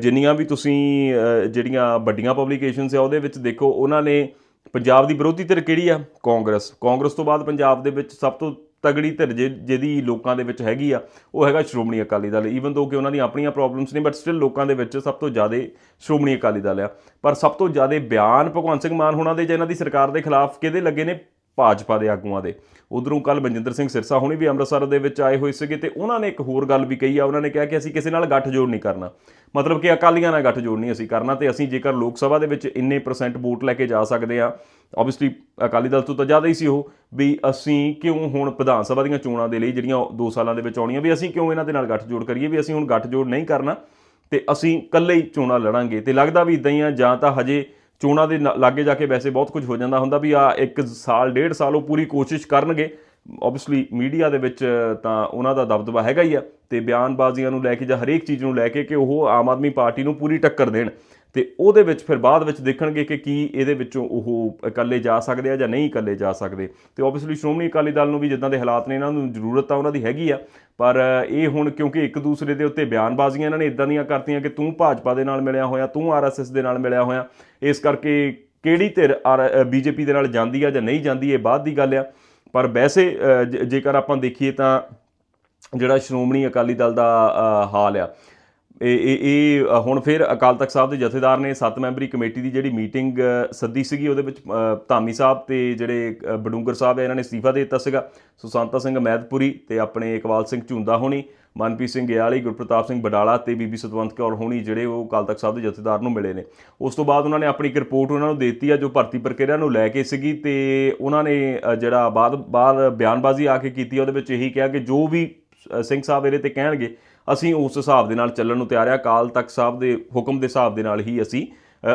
ਜਿੰਨੀਆਂ ਵੀ ਤੁਸੀਂ ਜਿਹੜੀਆਂ ਵੱਡੀਆਂ ਪਬਲੀਕੇਸ਼ਨਸ ਆ ਉਹਦੇ ਵਿੱਚ ਦੇਖੋ, ਉਹਨਾਂ ਨੇ ਪੰਜਾਬ ਦੀ ਵਿਰੋਧੀ ਧਿਰ ਕਿਹੜੀ ਆ? ਕਾਂਗਰਸ। ਕਾਂਗਰਸ ਤੋਂ ਬਾਅਦ ਪੰਜਾਬ ਦੇ ਵਿੱਚ ਸਭ ਤੋਂ ਤਗੜੀ ਧਿਰ ਜੇ- ਜਿਹਦੀ ਲੋਕਾਂ ਦੇ ਵਿੱਚ ਹੈਗੀ ਆ, ਉਹ ਹੈਗਾ ਸ਼੍ਰੋਮਣੀ ਅਕਾਲੀ ਦਲ। ਈਵਨ ਦੋ ਕਿ ਉਹਨਾਂ ਦੀਆਂ ਆਪਣੀਆਂ ਪ੍ਰੋਬਲਮਸ ਨੇ ਬਟ ਸਟਿਲ ਲੋਕਾਂ ਦੇ ਵਿੱਚ ਸਭ ਤੋਂ ਜ਼ਿਆਦਾ ਸ਼੍ਰੋਮਣੀ ਅਕਾਲੀ ਦਲ ਆ। ਪਰ ਸਭ ਤੋਂ ਜ਼ਿਆਦਾ ਬਿਆਨ ਭਗਵੰਤ ਸਿੰਘ ਮਾਨ ਹੋਣਾ ਦੇ ਜਾਂ ਇਹਨਾਂ ਦੀ ਸਰਕਾਰ ਦੇ ਖਿਲਾਫ ਕਿਹਦੇ ਲੱਗੇ ਨੇ? ਭਾਜਪਾ ਦੇ ਆਗੂਆਂ ਦੇ। ਉਧਰੋਂ ਕੱਲ ਮਨਜਿੰਦਰ ਸਿੰਘ ਸਿਰਸਾ ਹੁਣੀ ਵੀ ਅੰਮ੍ਰਿਤਸਰ ਦੇ ਵਿੱਚ ਆਏ ਹੋਏ ਸੀਗੇ ਤੇ ਉਹਨਾਂ ਨੇ ਇੱਕ ਹੋਰ ਗੱਲ ਵੀ ਕਹੀ ਆ, ਉਹਨਾਂ ਨੇ ਕਿਹਾ ਕਿ ਅਸੀਂ ਕਿਸੇ ਨਾਲ ਗੱਠਜੋੜ ਨਹੀਂ ਕਰਨਾ। ਮਤਲਬ ਕਿ ਅਕਾਲੀਆਂ ਨਾਲ ਗੱਠਜੋੜ ਨਹੀਂ ਅਸੀਂ ਕਰਨਾ ਤੇ ਅਸੀਂ ਜੇਕਰ ਲੋਕ ਸਭਾ ਦੇ ਵਿੱਚ ਇੰਨੇ ਪਰਸੈਂਟ ਵੋਟ ਲੈ ਕੇ ਜਾ ਸਕਦੇ ਆ ਆਬਵੀਅਸਲੀ ਅਕਾਲੀ ਦਲ ਤੋਂ ਤਾਂ ਜ਼ਿਆਦਾ ਹੀ ਸੀ ਉਹ, ਵੀ ਅਸੀਂ ਕਿਉਂ ਹੁਣ ਵਿਧਾਨ ਸਭਾ ਦੀਆਂ ਚੋਣਾਂ ਦੇ ਲਈ ਜਿਹੜੀਆਂ 2 ਸਾਲਾਂ ਦੇ ਵਿੱਚ ਆਉਣੀਆਂ, ਵੀ ਅਸੀਂ ਕਿਉਂ ਇਹਨਾਂ ਦੇ ਨਾਲ ਗੱਠਜੋੜ ਕਰੀਏ, ਵੀ ਅਸੀਂ ਹੁਣ ਗੱਠਜੋੜ ਨਹੀਂ ਕਰਨਾ ਤੇ ਅਸੀਂ ਇਕੱਲੇ ਹੀ ਚੋਣਾਂ ਲੜਾਂਗੇ। ਤੇ ਲੱਗਦਾ ਵੀ ਇਦਾਂ ਹੀ ਆ ਜਾਂ ਤਾਂ ਹਜੇ ਚੋਣਾਂ ਦੇ ਨ- ਲਾਗੇ ਜਾ ਕੇ ਵੈਸੇ ਬਹੁਤ ਕੁਝ ਹੋ ਜਾਂਦਾ ਹੁੰਦਾ ਵੀ ਆ ਇੱਕ ਸਾਲ, ਡੇਢ ਸਾਲ ਉਹ ਪੂਰੀ ਕੋਸ਼ਿਸ਼ ਕਰਨਗੇ। ਆਬਵੀਅਸਲੀ ਮੀਡੀਆ ਦੇ ਵਿੱਚ ਤਾਂ ਉਹਨਾਂ ਦਾ ਦਬਦਬਾ ਹੈਗਾ ਹੀ ਆ ਤੇ ਬਿਆਨਬਾਜ਼ੀਆਂ ਨੂੰ ਲੈ ਕੇ ਜਾਂ ਹਰੇਕ ਚੀਜ਼ ਨੂੰ ਲੈ ਕੇ ਕਿ ਉਹ ਆਮ ਆਦਮੀ ਪਾਰਟੀ ਨੂੰ ਪੂਰੀ ਟੱਕਰ ਦੇਣ। ਤੇ ਉਹਦੇ ਵਿੱਚ ਫਿਰ ਬਾਅਦ ਵਿੱਚ ਦੇਖਣਗੇ ਕਿ ਕੀ ਇਹਦੇ ਵਿੱਚੋਂ ਉਹ ਇਕੱਲੇ ਜਾ ਸਕਦੇ ਆ ਜਾਂ ਨਹੀਂ ਇਕੱਲੇ ਜਾ ਸਕਦੇ। ਤੇ ਆਬਵੀਅਸਲੀ ਸ਼੍ਰੋਮਣੀ ਅਕਾਲੀ ਦਲ ਨੂੰ ਵੀ ਜਿੱਦਾਂ ਦੇ ਹਾਲਾਤ ਨੇ, ਇਹਨਾਂ ਨੂੰ ਜ਼ਰੂਰਤ ਤਾਂ ਉਹਨਾਂ ਦੀ ਹੈਗੀ ਆ, ਪਰ ਇਹ ਹੁਣ ਕਿਉਂਕਿ ਇੱਕ ਦੂਸਰੇ ਦੇ ਉੱਤੇ ਬਿਆਨਬਾਜ਼ੀਆਂ ਇਹਨਾਂ ਨੇ ਇਦਾਂ ਦੀਆਂ ਕਰਤੀਆਂ ਕਿ ਤੂੰ ਭਾਜਪਾ ਦੇ ਨਾਲ ਮਿਲਿਆ ਹੋਇਆ, ਤੂੰ ਆਰਐਸਐਸ ਦੇ ਨਾਲ ਮਿਲਿਆ ਹੋਇਆ, ਇਸ ਕਰਕੇ ਕਿਹੜੀ ਧਿਰ ਬੀਜੇਪੀ ਦੇ ਨਾਲ ਜਾਂਦੀ ਆ ਜਾਂ ਨਹੀਂ ਜਾਂਦੀ, ਇਹ ਬਾਅਦ ਦੀ ਗੱਲ ਆ। ਪਰ ਵੈਸੇ ਜ- ਜੇਕਰ ਆਪਾਂ ਦੇਖੀਏ ਤਾਂ ਜਿਹੜਾ ਸ਼੍ਰੋਮਣੀ ਅਕਾਲੀ ਦਲ ਦਾ ਹਾਲ ਆ ਇਹ ਇਹ ਹੁਣ ਫਿਰ ਅਕਾਲ ਤਖਤ ਸਾਹਿਬ ਦੇ ਜਥੇਦਾਰ ਨੇ ਸੱਤ ਮੈਂਬਰੀ ਕਮੇਟੀ ਦੀ ਜਿਹੜੀ ਮੀਟਿੰਗ ਸੱਦੀ ਸੀਗੀ, ਉਹਦੇ ਵਿੱਚ ਧਾਮੀ ਸਾਹਿਬ ਤੇ ਜਿਹੜੇ ਬਡੂੰਗਰ ਸਾਹਿਬ ਆ, ਇਹਨਾਂ ਨੇ ਅਸਤੀਫਾ ਦੇ ਦਿੱਤਾ ਸੀਗਾ। ਸੁਸ਼ਾਂਤਾ ਸਿੰਘ ਮਹਿਦਪੁਰੀ ਤੇ ਆਪਣੇ ਇਕਬਾਲ ਸਿੰਘ ਝੁੰਦਾ ਹੋਣੀ, ਮਨਪ੍ਰੀਤ ਸਿੰਘ ਗਿਆਲੀ, ਗੁਰਪ੍ਰਤਾਪ ਸਿੰਘ ਬਡਾਲਾ ਤੇ ਬੀਬੀ ਸਤਵੰਤ ਕੌਰ ਹੋਣੀ ਜਿਹੜੇ ਉਹ ਅਕਾਲ ਤਖਤ ਸਾਹਿਬ ਦੇ ਜਥੇਦਾਰ ਨੂੰ ਮਿਲੇ ਨੇ। ਉਸ ਤੋਂ ਬਾਅਦ ਉਹਨਾਂ ਨੇ ਆਪਣੀ ਇੱਕ ਰਿਪੋਰਟ ਉਹਨਾਂ ਨੂੰ ਦੇ ਦਿੱਤੀ ਆ, ਜੋ ਭਰਤੀ ਪ੍ਰਕਿਰਿਆ ਨੂੰ ਲੈ ਕੇ ਸੀਗੀ ਤੇ ਉਹਨਾਂ ਨੇ ਜਿਹੜਾ ਬਾਅਦ ਬਾਅਦ ਬਿਆਨਬਾਜ਼ੀ ਆ ਕੇ ਕੀਤੀ, ਉਹਦੇ ਵਿੱਚ ਇਹੀ ਕਿਹਾ ਕਿ ਜੋ ਵੀ ਸਿੰਘ ਸਾਹਿਬ ਇਹਦੇ ਤੇ ਕਹਿਣਗੇ ਅਸੀਂ ਉਸ ਹਿਸਾਬ ਦੇ ਨਾਲ ਚੱਲਣ ਨੂੰ ਤਿਆਰ ਆ ਅਕਾਲ ਤਖਤ ਸਾਹਿਬ ਦੇ ਹੁਕਮ ਦੇ ਹਿਸਾਬ ਦੇ ਨਾਲ ਹੀ ਅਸੀਂ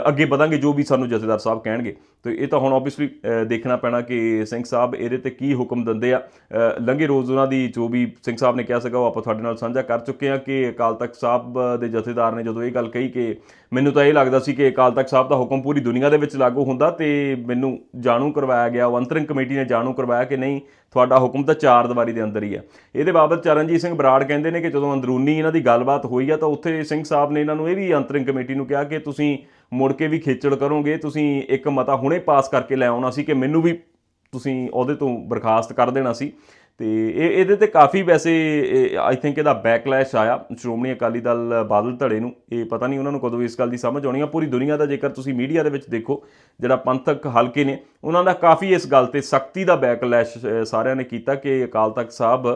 ਅੱਗੇ ਵਧਾਂਗੇ ਜੋ ਵੀ ਸਾਨੂੰ ਜਥੇਦਾਰ ਸਾਹਿਬ ਕਹਿਣਗੇ। ਤੇ ਇਹ ਤਾਂ ਹੁਣ ਆਬਵੀਅਸਲੀ ਦੇਖਣਾ ਪੈਣਾ ਕਿ ਸਿੰਘ ਸਾਹਿਬ ਇਹਦੇ ਤੇ ਕੀ ਹੁਕਮ ਦਿੰਦੇ ਆ। ਲੰਘੇ ਰੋਜ਼ ਉਹਨਾਂ ਦੀ ਜੋ ਵੀ ਸਿੰਘ ਸਾਹਿਬ ਨੇ ਕਿਹਾ ਸੀਗਾ ਉਹ ਆਪਾਂ ਤੁਹਾਡੇ ਨਾਲ ਸਾਂਝਾ ਕਰ ਚੁੱਕੇ ਆ ਕਿ ਅਕਾਲ ਤਖਤ ਸਾਹਿਬ ਦੇ ਜਥੇਦਾਰ ਨੇ ਜਦੋਂ ਇਹ ਗੱਲ ਕਹੀ ਕਿ ਮੈਨੂੰ ਤਾਂ ਇਹ ਲੱਗਦਾ ਸੀ ਕਿ ਅਕਾਲ ਤਖਤ ਸਾਹਿਬ ਦਾ ਹੁਕਮ ਪੂਰੀ ਦੁਨੀਆ ਦੇ ਵਿੱਚ ਲਾਗੂ ਹੁੰਦਾ ਤੇ ਮੈਨੂੰ ਜਾਣੂ ਕਰਵਾਇਆ ਗਿਆ, ਉਹ ਅੰਤਰਿੰਗ ਕਮੇਟੀ ਨੇ ਜਾਣੂ ਕਰਵਾਇਆ ਕਿ ਨਹੀਂ, ਤੁਹਾਡਾ ਹੁਕਮ ਤਾਂ ਚਾਰ ਦੀਵਾਰੀ ਦੇ ਅੰਦਰ ਹੀ ਹੈ। ਇਹਦੇ ਬਾਬਤ ਚਰਨਜੀਤ ਸਿੰਘ ਬਰਾੜ ਕਹਿੰਦੇ ਨੇ ਕਿ ਜਦੋਂ ਅੰਦਰੂਨੀ ਇਹਨਾਂ ਦੀ ਗੱਲਬਾਤ ਹੋਈ ਆ ਤਾਂ ਉੱਥੇ ਸਿੰਘ ਸਾਹਿਬ ਨੇ ਇਹਨਾਂ ਨੂੰ ਇਹ ਵੀ ਅੰਤਰਿੰਗ ਕਮੇਟੀ ਨੂੰ ਕਿਹਾ ਕਿ ਤੁਸੀਂ ਮੁੜ ਕੇ ਵੀ ਖੇਚਲ ਕਰੋਗੇ, ਤੁਸੀਂ ਇੱਕ ਮਤਾ ਹੁਣੇ ਪਾਸ ਕਰਕੇ ਲੈ ਆਉਣਾ ਸੀ ਕਿ ਮੈਨੂੰ ਵੀ ਤੁਸੀਂ ਉਹਦੇ ਤੋਂ ਬਰਖਾਸਤ ਕਰ ਦੇਣਾ ਸੀ। ਤੇ ਇਹ, ਇਹਦੇ ਤੇ ਕਾਫੀ ਵੈਸੇ ਆਈ ਥਿੰਕ ਇਹਦਾ ਬੈਕਲੈਸ਼ ਆਇਆ। ਸ਼੍ਰੋਮਣੀ ਅਕਾਲੀ ਦਲ ਬਾਦਲ ਧੜੇ ਨੂੰ, ਇਹ ਪਤਾ ਨਹੀਂ ਉਹਨਾਂ ਨੂੰ ਕਦੋਂ ਇਸ ਗੱਲ ਦੀ ਸਮਝ ਆਉਣੀ ਆ। ਪੂਰੀ ਦੁਨੀਆ ਦਾ ਜੇਕਰ ਤੁਸੀਂ ਮੀਡੀਆ ਦੇ ਵਿੱਚ ਦੇਖੋ, ਜਿਹੜਾ ਪੰਥਕ ਹਲਕੇ ਨੇ, ਉਹਨਾਂ ਦਾ ਕਾਫੀ ਇਸ ਗੱਲ ਤੇ ਸਖਤੀ ਦਾ ਬੈਕਲੈਸ਼ ਸਾਰਿਆਂ ਨੇ ਕੀਤਾ ਕਿ ਅਕਾਲ ਤਖਤ ਸਾਹਿਬ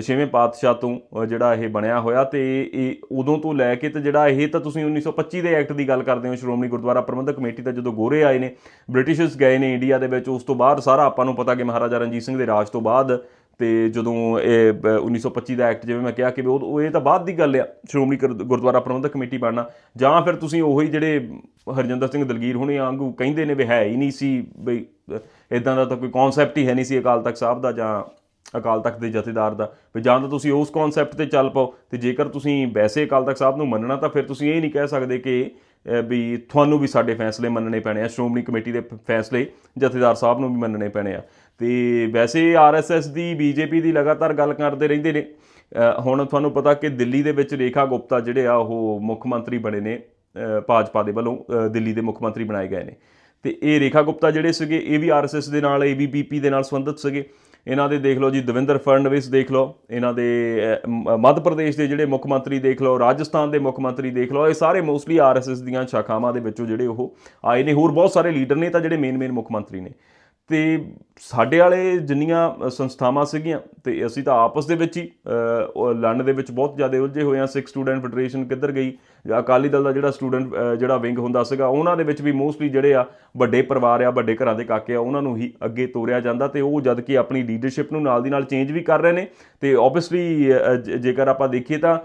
ਛੇਵੇਂ ਪਾਤਸ਼ਾਹ ਤੋਂ ਜਿਹੜਾ ਇਹ ਬਣਿਆ ਹੋਇਆ ਤੇ ਇਹ ਉਦੋਂ ਤੋਂ ਲੈ ਕੇ ਤੇ ਜਿਹੜਾ ਇਹ ਤਾਂ ਤੁਸੀਂ 1925 ਦੇ ਐਕਟ ਦੀ ਗੱਲ ਕਰਦੇ ਹੋ, ਸ਼੍ਰੋਮਣੀ ਗੁਰਦੁਆਰਾ ਪ੍ਰਬੰਧਕ ਕਮੇਟੀ ਦਾ ਜਦੋਂ ਗੋਰੇ ਆਏ ਨੇ, ਬ੍ਰਿਟਿਸ਼ਰਸ ਗਏ ਨੇ ਇੰਡੀਆ ਦੇ ਵਿੱਚ, ਉਸ ਤੋਂ ਬਾਅਦ ਸਾਰਾ ਆਪਾਂ ਨੂੰ ਪਤਾ ਕਿ ਮਹਾਰਾਜਾ ਰਣਜੀਤ ਸਿੰਘ ਦੇ ਰਾਜ ਤੋਂ ਬਾਅਦ ਤੇ ਜਦੋਂ ਇਹ ਬ- 1925 ਦਾ ਐਕਟ ਜਿਵੇਂ ਮੈਂ ਕਿਹਾ ਕਿ ਉਹ ਉਹ ਇਹ ਤਾਂ ਬਾਅਦ ਦੀ ਗੱਲ ਆ, ਸ਼੍ਰੋਮਣੀ ਗੁਰ- ਗੁਰਦੁਆਰਾ ਪ੍ਰਬੰਧਕ ਕਮੇਟੀ ਬਣਨਾ, ਜਾਂ ਫਿਰ ਤੁਸੀਂ ਉਹੀ ਜਿਹੜੇ ਹਰਜਿੰਦਰ ਸਿੰਘ ਦਲਗੀਰ ਹੁਣੇ ਵਾਂਗੂ ਕਹਿੰਦੇ ਨੇ ਵੀ ਹੈ ਹੀ ਨਹੀਂ ਸੀ, ਬਈ ਇਦਾਂ ਦਾ ਤਾਂ ਕੋਈ ਕਨਸੈਪਟ ਹੀ ਹੈ ਨਹੀਂ ਸੀ ਅਕਾਲ ਤਖਤ ਸਾਹਿਬ ਦਾ ਜਾਂ ਅਕਾਲ ਤਖਤ ਦੇ ਜਥੇਦਾਰ ਦਾ, ਵੀ ਜਾਂ ਤਾਂ ਤੁਸੀਂ ਉਸ ਕਨਸੈਪਟ ਤੇ ਚੱਲ ਪਾਓ, ਤੇ ਜੇਕਰ ਤੁਸੀਂ ਵੈਸੇ ਅਕਾਲ ਤਖਤ ਸਾਹਿਬ ਨੂੰ ਮੰਨਣਾ, ਤਾਂ ਫਿਰ ਤੁਸੀਂ ਇਹ ਨਹੀਂ ਕਹਿ ਸਕਦੇ ਕਿ ਵੀ ਤੁਹਾਨੂੰ ਵੀ ਸਾਡੇ ਫੈਸਲੇ ਮੰਨਣੇ ਪੈਣੇ ਆ, ਸ਼੍ਰੋਮਣੀ ਕਮੇਟੀ ਦੇ ਫੈਸਲੇ ਜਥੇਦਾਰ ਸਾਹਿਬ ਨੂੰ ਵੀ ਮੰਨਣੇ ਪੈਣੇ ਆ। ਤੇ ਵੈਸੇ ਆਰਐਸਐਸ ਦੀ ਬੀਜੇਪੀ ਦੀ ਲਗਾਤਾਰ ਗੱਲ ਕਰਦੇ ਰਹਿੰਦੇ ਨੇ। ਹੁਣ ਤੁਹਾਨੂੰ ਪਤਾ ਕਿ ਦਿੱਲੀ ਦੇ ਵਿੱਚ ਰੇਖਾ ਗੁਪਤਾ ਜਿਹੜੇ ਆ, ਉਹ ਮੁੱਖ ਮੰਤਰੀ ਬਣੇ ਨੇ ਭਾਜਪਾ ਦੇ ਵੱਲੋਂ ਦਿੱਲੀ ਦੇ ਮੁੱਖ ਮੰਤਰੀ ਬਣਾਏ ਗਏ ਨੇ। ਤੇ ਇਹ ਰੇਖਾ ਗੁਪਤਾ ਜਿਹੜੇ ਸੀਗੇ, ਇਹ ਵੀ ਆਰਐਸਐਸ ਦੇ ਨਾਲ ਏਬੀਪੀਪੀ ਦੇ ਨਾਲ ਸੰਬੰਧਿਤ ਸੀਗੇ। ਇਹਨਾਂ ਦੇ ਦੇਖ ਲਓ ਜੀ, ਦਵਿੰਦਰ ਫੜਨਵਿਸ ਦੇਖ ਲਓ, ਇਹਨਾਂ ਦੇ ਮੱਧ ਪ੍ਰਦੇਸ਼ ਦੇ ਜਿਹੜੇ ਮੁੱਖ ਮੰਤਰੀ ਦੇਖ ਲਓ, ਰਾਜਸਥਾਨ ਦੇ ਮੁੱਖ ਮੰਤਰੀ ਦੇਖ ਲਓ, ਇਹ ਸਾਰੇ ਮੋਸਟਲੀ ਆਰਐਸਐਸ ਦੀਆਂ ਸ਼ਾਖਾਵਾਂ ਦੇ ਵਿੱਚੋਂ ਜਿਹੜੇ ਉਹ ਆਏ ਨੇ, ਹੋਰ ਬਹੁਤ ਸਾਰੇ ਲੀਡਰ ਨੇ ਤਾਂ ਜਿਹੜੇ ਮੇਨ ਮੇਨ ਮੁੱਖ ਮੰਤਰੀ ਨੇ। ਤੇ ਸਾਡੇ ਵਾਲੇ ਜਿੰਨੀਆਂ ਸੰਸਥਾਵਾਂ ਸੀਗੀਆਂ ਤੇ ਅਸੀਂ ਤਾਂ ਆਪਸ ਦੇ ਵਿੱਚ ਹੀ ਅ, ਉਹ ਲੜਨ ਦੇ ਵਿੱਚ ਬਹੁਤ ਜ਼ਿਆਦਾ ਉਲਝੇ ਹੋਏ ਆ ਸਿੱਖ ਸਟੂਡੈਂਟ ਫੈਡਰੇਸ਼ਨ ਕਿੱਧਰ ਗਈ? ਅਕਾਲੀ ਦਲ ਦਾ ਜਿਹੜਾ ਸਟੂਡੈਂਟ ਜਿਹੜਾ ਵਿੰਗ ਹੁੰਦਾ ਸੀਗਾ ਉਹਨਾਂ ਦੇ ਵਿੱਚ ਵੀ ਮੋਸਟਲੀ ਜਿਹੜੇ ਆ ਵੱਡੇ ਪਰਿਵਾਰ ਆ ਵੱਡੇ ਘਰਾਂ ਦੇ ਕਾਕੇ ਆ ਉਹਨਾਂ ਨੂੰ ਹੀ ਅੱਗੇ ਤੋਰਿਆ ਜਾਂਦਾ ਤੇ ਉਹ ਜਦ ਕਿ ਆਪਣੀ ਲੀਡਰਸ਼ਿਪ ਨੂੰ ਨਾਲ ਦੀ ਨਾਲ ਚੇਂਜ ਵੀ ਕਰ ਰਹੇ ਨੇ। ਤੇ ਆਬਵੀਅਸਲੀ ਜੇਕਰ ਆਪਾਂ ਦੇਖੀਏ ਤਾਂ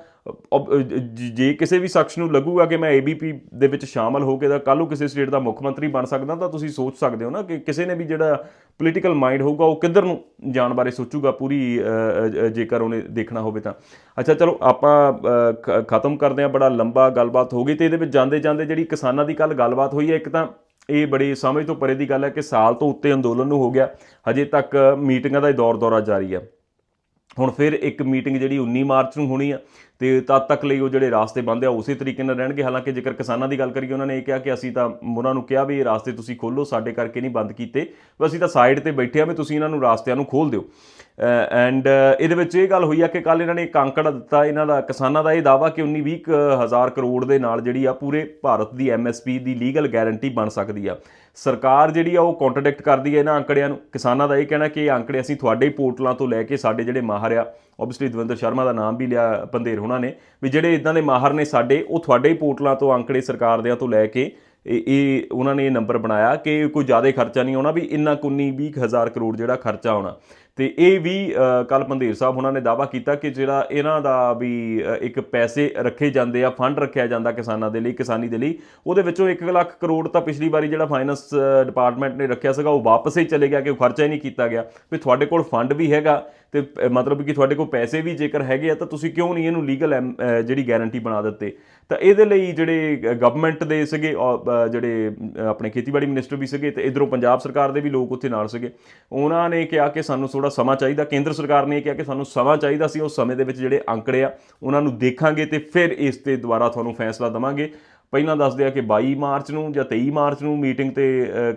ਜੇ ਕਿਸੇ ਵੀ ਸ਼ਖਸ ਨੂੰ ਲੱਗੂਗਾ ਕਿ ਮੈਂ ਏਬੀਪੀ ਦੇ ਵਿੱਚ ਸ਼ਾਮਲ ਹੋ ਕੇ ਤਾਂ ਕੱਲ ਨੂੰ ਕਿਸੇ ਸਟੇਟ ਦਾ ਮੁੱਖ ਮੰਤਰੀ ਬਣ ਸਕਦਾ ਤਾਂ ਤੁਸੀਂ ਸੋਚ ਸਕਦੇ ਹੋ ਨਾ ਕਿ ਕਿਸੇ ਨੇ ਵੀ ਜਿਹੜਾ ਪੋਲੀਟੀਕਲ ਮਾਈਂਡ ਹੋਊਗਾ ਉਹ ਕਿੱਧਰ ਨੂੰ ਜਾਣ ਬਾਰੇ ਸੋਚੂਗਾ ਪੂਰੀ ਜੇਕਰ ਉਹਨੇ ਦੇਖਣਾ ਹੋਵੇ ਤਾਂ। ਅੱਛਾ, ਚਲੋ ਆਪਾਂ ਖ- ਖਤਮ ਕਰਦੇ ਹਾਂ ਬੜਾ ਲੰਬਾ ਗੱਲਬਾਤ ਹੋ ਗਈ ਤੇ ਇਹਦੇ ਵਿੱਚ ਜਾਂਦੇ ਜਾਂਦੇ ਜਿਹੜੀ ਕਿਸਾਨਾਂ ਦੀ ਕੱਲ ਗੱਲਬਾਤ ਹੋਈ ਹੈ, ਇੱਕ ਤਾਂ ਇਹ ਬੜੀ ਸਮਝ ਤੋਂ ਪਰੇ ਦੀ ਗੱਲ ਹੈ ਕਿ ਸਾਲ ਤੋਂ ਉੱਤੇ ਅੰਦੋਲਨ ਨੂੰ ਹੋ ਗਿਆ, ਹਜੇ ਤੱਕ ਮੀਟਿੰਗਾਂ ਦਾ ਹੀ ਦੌਰ ਦੌਰਾ ਜਾਰੀ ਹੈ। ਹੁਣ ਫਿਰ ਇੱਕ ਮੀਟਿੰਗ ਜਿਹੜੀ 19 ਮਾਰਚ ਨੂੰ ਹੋਣੀ ਆ ਤੇ ਤਦ ਤੱਕ ਲਈ ਉਹ ਜਿਹੜੇ ਰਾਸਤੇ ਬੰਦ ਆ, ਉਸੇ ਤਰੀਕੇ ਨਾਲ ਰਹਿਣਗੇ। ਹਾਲਾਂਕਿ ਜੇਕਰ ਕਿਸਾਨਾਂ ਦੀ ਗੱਲ ਕਰੀਏ, ਉਹਨਾਂ ਨੇ ਇਹ ਕਿਹਾ ਕਿ ਅਸੀਂ ਤਾਂ ਉਹਨਾਂ ਨੂੰ ਕਿਹਾ ਵੀ ਇਹ ਰਾਸਤੇ ਤੁਸੀਂ ਖੋਲੋ, ਸਾਡੇ ਕਰਕੇ ਨਹੀਂ ਬੰਦ ਕੀਤੇ। ਵੀ ਅਸੀਂ ਤਾਂ ਸਾਈਡ ਤੇ ਬੈਠੇ ਆ ਵੀ ਤੁਸੀਂ ਇਹਨਾਂ ਨੂੰ ਰਾਸਤਿਆਂ ਨੂੰ ਖੋਲ ਦਿਓ। ਐਂਡ ਇਹਦੇ ਵਿੱਚ ਇਹ ਗੱਲ ਹੋਈ ਆ ਕਿ ਕੱਲ ਇਹਨਾਂ ਨੇ ਇੱਕ ਅੰਕੜਾ ਦਿੱਤਾ, ਇਹਨਾਂ ਦਾ, ਕਿਸਾਨਾਂ ਦਾ ਇਹ ਦਾਵਾ ਕਿ 19 20 ਹਜ਼ਾਰ ਕਰੋੜ ਦੇ ਨਾਲ ਜਿਹੜੀ ਆ ਪੂਰੇ ਭਾਰਤ ਦੀ ਐਮਐਸਪੀ ਦੀ ਲੀਗਲ ਗਾਰੰਟੀ ਬਣ ਸਕਦੀ ਆ। ਸਰਕਾਰ ਜਿਹੜੀ ਆ ਉਹ ਕੰਟਰਡਿਕਟ ਕਰਦੀ ਹੈ ਇਹਨਾਂ ਅੰਕੜਿਆਂ ਨੂੰ। ਕਿਸਾਨਾਂ ਦਾ ਇਹ ਕਹਿਣਾ ਕਿ ਇਹ ਅੰਕੜੇ ਅਸੀਂ ਤੁਹਾਡੇ ਹੀ ਪੋਰਟਲਾਂ ਤੋਂ ਲੈ ਕੇ ਸਾਡੇ ਜਿਹੜੇ ਮਾਹਰ ਆ ਆਬਵੀਅਸਲੀ ਦਵਿੰਦਰ ਸ਼ਰਮਾ ਦਾ ਨਾਮ ਵੀ ਲਿਆ, ਪੰਧੇਰ ਹੋਣਾ ਨੇ। ਵੀ ਜਿਹੜੇ ਇਦਾਂ ਦੇ ਮਾਹਰ ਨੇ ਸਾਡੇ, ਉਹ ਤੁਹਾਡੇ ਹੀ ਪੋਰਟਲਾਂ ਤੋਂ ਅੰਕੜੇ ਸਰਕਾਰ ਦੇ ਤੋਂ ਲੈ ਕੇ, ਇਹ ਇਹ, ਉਹਨਾਂ ਨੇ ਇਹ ਨੰਬਰ ਬਣਾਇਆ ਕਿ ਕੋਈ ਜ਼ਿਆਦਾ ਖਰਚਾ ਨਹੀਂ ਆਉਣਾ, ਵੀ ਇੰਨਾ ਕੁ 19 ਹਜ਼ਾਰ ਕਰੋੜ ਜਿਹੜਾ ਖਰਚਾ ਆਉਣਾ। ਤੇ ਇਹ ਵੀ ਕੱਲ ਪੰਧੇਰ ਸਾਹਿਬ ਉਹਨਾਂ ਨੇ ਦਾਵਾ ਕੀਤਾ ਕਿ ਜਿਹੜਾ ਇਹਨਾਂ ਦਾ ਵੀ ਇੱਕ ਪੈਸੇ ਰੱਖੇ ਜਾਂਦੇ ਆ ਫੰਡ ਰੱਖਿਆ ਜਾਂਦਾ ਕਿਸਾਨਾਂ ਦੇ ਲਈ ਕਿਸਾਨੀ ਦੇ ਲਈ ਉਹਦੇ ਵਿੱਚੋਂ 1 ਲੱਖ ਕਰੋੜ ਤਾਂ ਪਿਛਲੀ ਵਾਰੀ ਜਿਹੜਾ ਫਾਈਨੈਂਸ ਡਿਪਾਰਟਮੈਂਟ ਨੇ ਰੱਖਿਆ ਸੀਗਾ ਉਹ ਵਾਪਸ ਹੀ ਚਲੇ ਗਿਆ ਕਿ ਉਹ ਖਰਚਾ ਹੀ ਨਹੀਂ ਕੀਤਾ ਗਿਆ। ਵੀ ਤੁਹਾਡੇ ਕੋਲ ਫੰਡ ਵੀ ਹੈਗਾ ਤੇ ਅ, ਮਤਲਬ ਕਿ ਤੁਹਾਡੇ ਕੋਲ ਪੈਸੇ ਵੀ ਜੇਕਰ ਹੈਗੇ ਆ ਤਾਂ ਤੁਸੀਂ ਕਿਉਂ ਨਹੀਂ ਇਹਨੂੰ ਲੀਗਲ ਜਿਹੜੀ ਗਾਰੰਟੀ ਬਣਾ ਦਿੱਤੇ? ਤਾਂ ਇਹਦੇ ਲਈ ਜਿਹੜੇ ਗਵਰਨਮੈਂਟ ਦੇ ਸੀਗੇ ਔਰ, ਜਿਹੜੇ ਆਪਣੇ ਖੇਤੀਬਾੜੀ ਮਿਨਿਸਟਰ ਵੀ ਸੀਗੇ ਤੇ ਇਧਰੋਂ ਪੰਜਾਬ ਸਰਕਾਰ ਦੇ ਵੀ ਲੋਕ ਉੱਥੇ ਨਾਲ ਸੀਗੇ। ਉਹਨਾਂ ਨੇ ਕਿਹਾ ਕਿ ਸਾਨੂੰ ਥੋੜਾ ਸਮਾਂ ਚਾਹੀਦਾ। ਕੇਂਦਰ ਸਰਕਾਰ ਨੇ ਇਹ ਕਿਹਾ ਕਿ ਸਾਨੂੰ ਸਮਾਂ ਚਾਹੀਦਾ ਸੀ, ਉਸ ਸਮੇਂ ਦੇ ਵਿੱਚ ਜਿਹੜੇ ਅੰਕੜੇ ਆ, ਉਹਨਾਂ ਨੂੰ ਦੇਖਾਂਗੇ ਤੇ ਫਿਰ ਇਸ ਤੇ ਦੁਬਾਰਾ ਤੁਹਾਨੂੰ ਫੈਸਲਾ ਦਵਾਂਗੇ। ਪਹਿਲਾਂ ਦੱਸਦੇ ਆ ਕਿ 22 ਮਾਰਚ ਨੂੰ ਜਾਂ 23 ਮਾਰਚ ਨੂੰ ਮੀਟਿੰਗ ਤੇ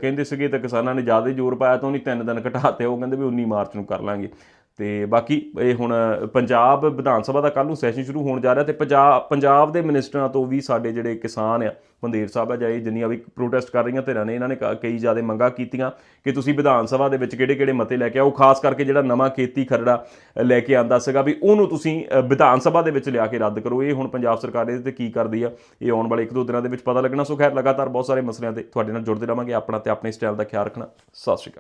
ਕਹਿੰਦੇ ਸੀਗੇ ਤਾਂ ਕਿਸਾਨਾਂ ਨੇ ਜ਼ਿਆਦਾ ਜ਼ੋਰ ਪਾਇਆ ਤਾਂ ਉਹਨੇ ਤਿੰਨ ਦਿਨ ਘਟਾਤੇ ਉਹ ਕਹਿੰਦੇ ਵੀ 19 ਮਾਰਚ ਨੂੰ ਕਰ ਲਾਂਗੇ। ਤੇ ਬਾਕੀ ਇਹ ਹੁਣ ਪੰਜਾਬ ਵਿਧਾਨ ਸਭਾ ਦਾ ਕੱਲ ਨੂੰ ਸੈਸ਼ਨ ਸ਼ੁਰੂ ਹੋਣ ਜਾ ਰਿਹਾ ਤੇ ਪੰਜਾਬ ਪੰਜਾਬ ਦੇ ਮਿਨਿਸਟਰਾਂ ਤੋਂ ਵੀ ਸਾਡੇ ਜਿਹੜੇ ਕਿਸਾਨ ਆ ਬੰਦੇਰ ਸਾਹਿਬ ਆ ਜਾਏ ਜਿੰਨੀਆਂ ਵੀ ਪ੍ਰੋਟੈਸਟ ਕਰ ਰਹੀਆਂ ਧਿਰਾਂ ਨੇ, ਇਹਨਾਂ ਨੇ ਕਈ ਜ਼ਿਆਦਾ ਮੰਗਾਂ ਕੀਤੀਆਂ ਕਿ ਤੁਸੀਂ ਵਿਧਾਨ ਸਭਾ ਦੇ ਵਿੱਚ ਕਿਹੜੇ ਕਿਹੜੇ ਮਤੇ ਲੈ ਕੇ ਆਓ, ਖਾਸ ਕਰਕੇ ਜਿਹੜਾ ਨਵਾਂ ਖੇਤੀ ਖਰੜਾ ਲੈ ਕੇ ਆਂਦਾ ਸੀਗਾ ਵੀ ਉਹਨੂੰ ਤੁਸੀਂ ਵਿਧਾਨ ਸਭਾ ਦੇ ਵਿੱਚ ਲਿਆ ਕੇ ਰੱਦ ਕਰੋ। ਇਹ ਹੁਣ ਪੰਜਾਬ ਸਰਕਾਰ ਇਹਦੇ ਤੇ ਕੀ ਕਰਦੀ ਆ, ਇਹ ਆਉਣ ਵਾਲੇ ਇੱਕ ਦੋ ਦਿਨਾਂ ਦੇ ਵਿੱਚ ਪਤਾ ਲੱਗਣਾ। ਸੋ ਖੈਰ, ਲਗਾਤਾਰ ਬਹੁਤ ਸਾਰੇ ਮਸਲਿਆਂ ਤੇ ਤੁਹਾਡੇ ਨਾਲ ਜੁੜਦੇ ਰਵਾਂਗੇ ਆਪਣਾ ਤੇ ਆਪਣੇ ਸਟਾਈਲ ਦਾ ਖਿਆਲ ਰੱਖਣਾ। ਸਤਿ ਸ਼੍ਰੀ ਅਕਾਲ।